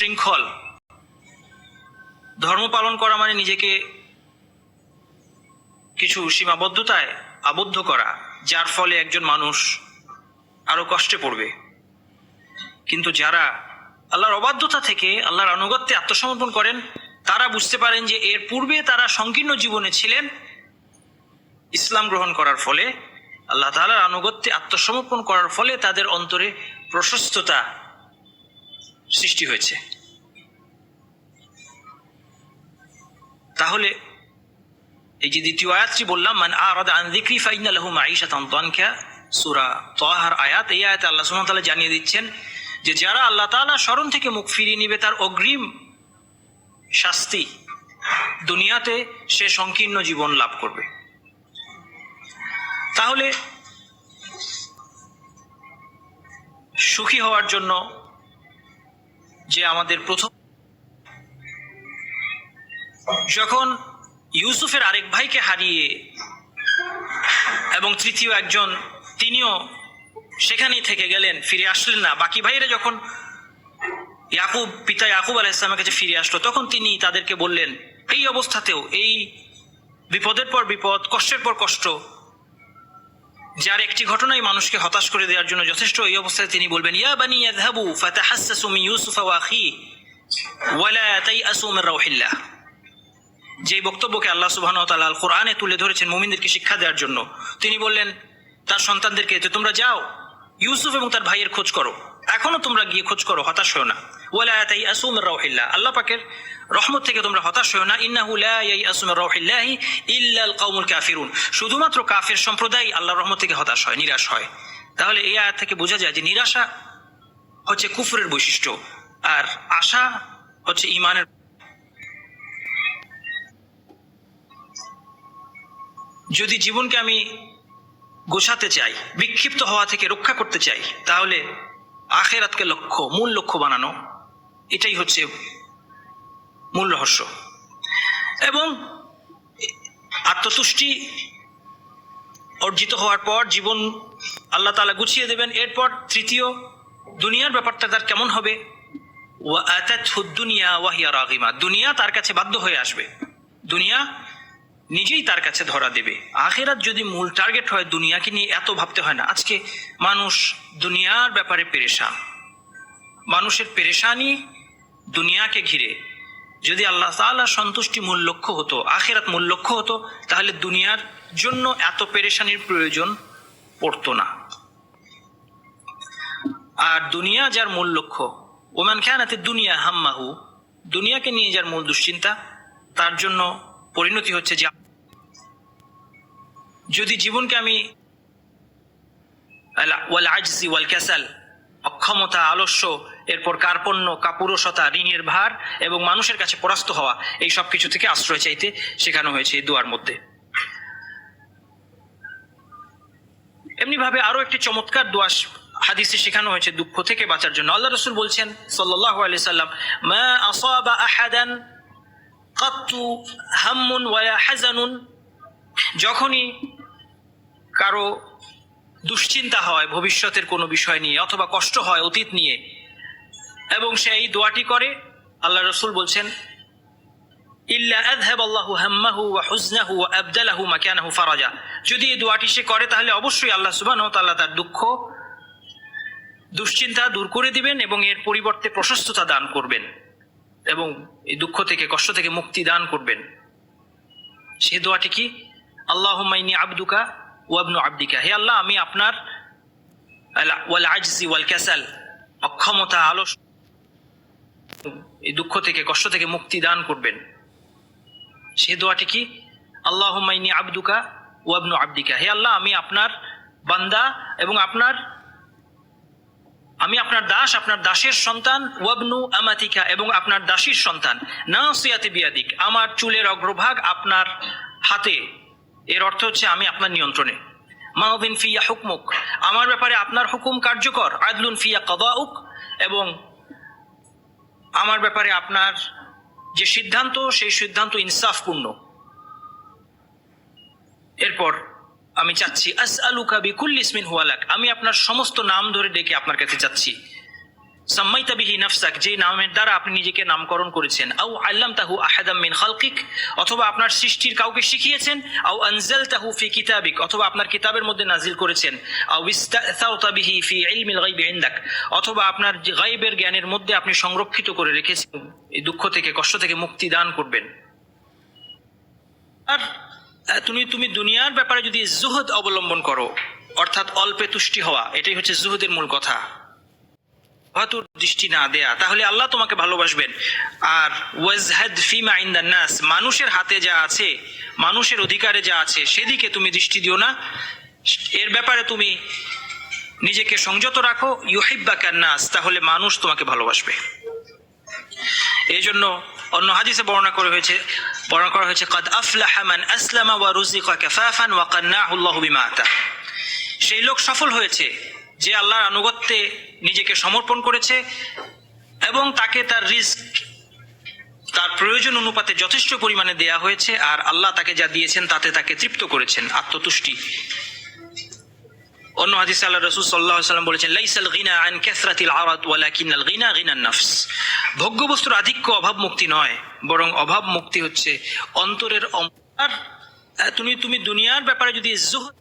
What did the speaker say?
শৃঙ্খল। ধর্ম পালন করা মানে নিজেকে কিছু সীমাবদ্ধতায় আবদ্ধ করা, যার ফলে একজন মানুষ আরও কষ্টে পড়বে। কিন্তু যারা আল্লাহর অবাধ্যতা থেকে আল্লাহর আনুগত্যে আত্মসমর্পণ করেন, তারা বুঝতে পারেন যে এর পূর্বে তারা সংকীর্ণ জীবনে ছিলেন। ইসলাম গ্রহণ করার ফলে, আল্লাহ তাআলার আনুগত্যে আত্মসমর্পণ করার ফলে তাদের অন্তরে প্রশস্ততা সৃষ্টি হয়েছে। তাহলে এই যে দ্বিতীয় আয়াতটি বললাম মানে আরাদা আন যিকরি ফাইন্না লাহু মাঈশাতান দানকা সূরা তাহার আয়াত, এই আয়াতে আল্লাহ ওয়া তাআলা জানিয়ে দিচ্ছেন যে যারা আল্লাহ তাআলা স্মরণ থেকে মুখ ফিরিয়ে নিবে, তার অগ্রিম শাস্তি দুনিয়াতে সে সংকীর্ণ জীবন লাভ করবে। তাহলে সুখী হওয়ার জন্য যে আমাদের প্রথম যখন ইউসুফের আরেক ভাইকে হারিয়ে এবং তৃতীয় একজন, তিনিও সেখানেই থেকে গেলেন, ফিরে আসলেন না। বাকি ভাইয়েরা যখন ইয়াকুব, পিতা ইয়াকুব আলাহ ইসলামের কাছে ফিরে আসলো, তখন তিনি তাদেরকে বললেন, এই অবস্থাতেও, এই বিপদের পর বিপদ, কষ্টের পর কষ্ট, যার একটি ঘটনাই মানুষকে হতাশ করে দেওয়ার জন্য যথেষ্ট, এই অবস্থায় তিনি বলবেন, ইয়া বানি ইয়াযহাবু, ফাতাহাসসাসু মিন ইউসুফ ওয়া আখি, ওয়ালা তাইআসু মিন রাউহিল্লাহ। যে বক্তব্যকে আল্লাহ তাআলা আল কোরআনে তুলে ধরেছেন মুমিনদেরকে শিক্ষা দেওয়ার জন্য, তিনি বললেন, তার সন্তানদেরকে, যে তোমরা যাও, ইউসুফ এবং তার ভাইয়ের খোঁজ করো। এখনও তোমরা গিয়ে খোঁজ করো, হতাশ হও না। ওয়ালা তাইআসু মিন রাউহিল্লাহ। আল্লাহ পাকের রহমত থেকে তোমরা হতাশ হও না। ইন্নাহু লা ইয়াইআসু মিন রাউহিল্লাহি ইল্লা আল কাফিরুন। শুধুমাত্র কাফের সম্প্রদায় আল্লাহর রহমত থেকে হতাশ হয়, নিরাশ হয়। তাহলে এই আয়াত থেকে বোঝা যায় যে নিরাশা হচ্ছে কুফরের বৈশিষ্ট্য, আর আশা হচ্ছে ইমানের যদি জীবনকে আমি গোছাতে চাই, বিক্ষিপ্ত হওয়া থেকে রক্ষা করতে চাই, তাহলে আখেরাতকে লক্ষ্য, মূল লক্ষ্য বানানো, এটাই হচ্ছে মূল রহস্য। এবং আত্মতুষ্টি অর্জিত হওয়ার পর জীবন আল্লাহ তালা গুছিয়ে দেবেন। এরপর তৃতীয়, দুনিয়ার ব্যাপারটা তার কেমন হবে? দুনিয়া ওয়াহিয়া রাগিমা। দুনিয়া তার কাছে বাধ্য হয়ে আসবে। দুনিয়া নিজেই তার কাছে ধরা দেবে। আখেরাত যদি মূল টার্গেট হয় দুনিয়াকে নিয়ে, এত ভাবতে হয় না। আজকে মানুষ দুনিয়ার ব্যাপারে পেরেশান। মানুষের পেরেশানি দুনিয়াকে ঘিরে। যদি আল্লাহ তাআলা সন্তুষ্টি মূল লক্ষ্য হতো, আখেরাত মূল লক্ষ্য হতো, তাহলে দুনিয়ার জন্য এত পেরেশানির প্রয়োজন পড়তো না। আর দুনিয়া যার মূল লক্ষ্য, ওমান খানাতে দুনিয়া হাম্মাহু, দুনিয়াকে নিয়ে যার মূল দুশ্চিন্তা, তার জন্য পরিণতি হচ্ছে যে যদি জীবনকে আমি আল- ওয়াল ওয়াল ক্যাসাল, অক্ষমতা, আলস্য, এরপর কার্পণ্য কাপুরসতা ঋণের ভার এবং মানুষের কাছে পরাস্ত হওয়া, এই সব কিছু থেকে আশ্রয় চাইতে শেখানো হয়েছে এই দুয়ার মধ্যে। এমনি ভাবে আরও একটি চমৎকার দোয়া হাদিসে শেখানো হয়েছে দুঃখ থেকে বাঁচার জন্য। আল্লাহ রসুল বলছেন সাল্লাহ আলাইহি সাল্লাম, মা আসাবা আহাদান কাত্তু হাম্মুন ওয়া হাজানুন যখনই কারও দুশ্চিন্তা হয় ভবিষ্যতের কোনো বিষয় নিয়ে অথবা কষ্ট হয় অতীত নিয়ে, এবং সে এই দোয়াটি করে, আল্লাহ রসুল বলছেন যদি এই দোয়াটি সে করে, তাহলে অবশ্যই আল্লাহ ওয়া তাআলা তার দুঃখ, দুশ্চিন্তা দূর করে দিবেন এবং এর পরিবর্তে প্রশস্ততা দান করবেন এবং এই দুঃখ থেকে, কষ্ট থেকে মুক্তি দান করবেন। সে দোয়াটি কি? আল্লাহ আব্দুকা ওয়াবনু আব্দিকা, হে আল্লাহ, আমি আপনার ওয়াল আজজি ওয়াল ক্যাসাল, অক্ষমতা, আলস, এই দুঃখ থেকে, কষ্ট থেকে মুক্তি দান করবেন। সে দোয়াটি কি? আল্লাহ মাইনি আব্দুকা ওয়াবনু আব্দিকা। হে আল্লাহ, আমি আপনার বান্দা এবং আপনার, আমি আপনার দাস, আপনার দাসের সন্তান ওয়াবনু আমাতিকা, এবং আপনার দাসীর সন্তান। না সিয়াতে বিয়াদিক, আমার চুলের অগ্রভাগ আপনার হাতে। এর অর্থ হচ্ছে আমি আপনার নিয়ন্ত্রণে। মাহবিন ফিয়া হুকমুক। আমার ব্যাপারে আপনার হুকুম কার্যকর। আদলুন ফিয়া কদাউক। এবং আমার ব্যাপারে আপনার যে সিদ্ধান্ত, সেই সিদ্ধান্ত ইনসাফপূর্ণ। এরপর আমি চাচ্ছি আস আলুকা বিকুল ইসমিন হুয়ালাক আমি আপনার সমস্ত নাম ধরে ডেকে আপনার কাছে চাচ্ছি। সাম্মাইতা বিহি নাফসাক, যে নামের দ্বারা আপনি নিজেকে নামকরণ করেছেন। আও আল্লাম তাহু আহাদাম মিন খালকিক, অথবা আপনার সৃষ্টির কাউকে শিখিয়েছেন, আও আনজাল তাহু ফি কিতাবিক, অথবা আপনার কিতাবের মধ্যে নাজিল করেছেন, আও ইস্তাউতা বিহি ফি ইলমিল গায়বি ইনদাক, অথবা আপনার যে গায়বের জ্ঞানের মধ্যে আপনি সংরক্ষিত করে রেখেছেন, এই দুঃখ থেকে, কষ্ট থেকে মুক্তি দান করবেন। আর তুমি তুমি দুনিয়ার ব্যাপারে যদি জুহদ অবলম্বন করো, অর্থাৎ অল্পে তুষ্টি হওয়া, এটাই হচ্ছে জুহদের মূল কথা। হয়তো দৃষ্টি না দেয়া, তাহলে আল্লাহ তোমাকে ভালোবাসবেন। আর ওয়াজহাদ ফিমা ইনদান নাস, মানুষের হাতে যা আছে, মানুষের অধিকারে যা আছে, সেদিকে তুমি দৃষ্টি দিও না। এর ব্যাপারে তুমি নিজেকে সংযত রাখো। ইউহিব্বা নাস, তাহলে মানুষ তোমাকে ভালোবাসবে। এই জন্য অন্য হাদিসে বর্ণনা করা হয়েছে, বর্ণনা করা হয়েছে, কাদ আফলাহা মান আসলামা ওয়া রুজিকা কাফাফান ওয়া কান্নাহু আল্লাহু বিমা আতা। সেই লোক সফল হয়েছে। যে আল্লাহর আনুগত্যে নিজেকে সমর্পণ করেছে এবং তাকে তার রিস্ক, তার প্রয়োজন অনুপাতে যথেষ্ট পরিমাণে দেয়া হয়েছে আর আল্লাহ তাকে যা দিয়েছেন তাতে তাকে তৃপ্ত করেছেন, আত্মতুষ্টি। অন্য হাদিসে আল্লাহ রসুল সাল্লাহ সাল্লাম বলেছেন, লাইসাল গিনা আন কাসরাতিল আরাত ওয়ালাকিনাল গিনা গিনান নাফস। ভোগ্য বস্তুর আধিক্য অভাব মুক্তি নয়, বরং অভাব মুক্তি হচ্ছে অন্তরের অম- তুমি তুমি দুনিয়ার ব্যাপারে যদি জুহদ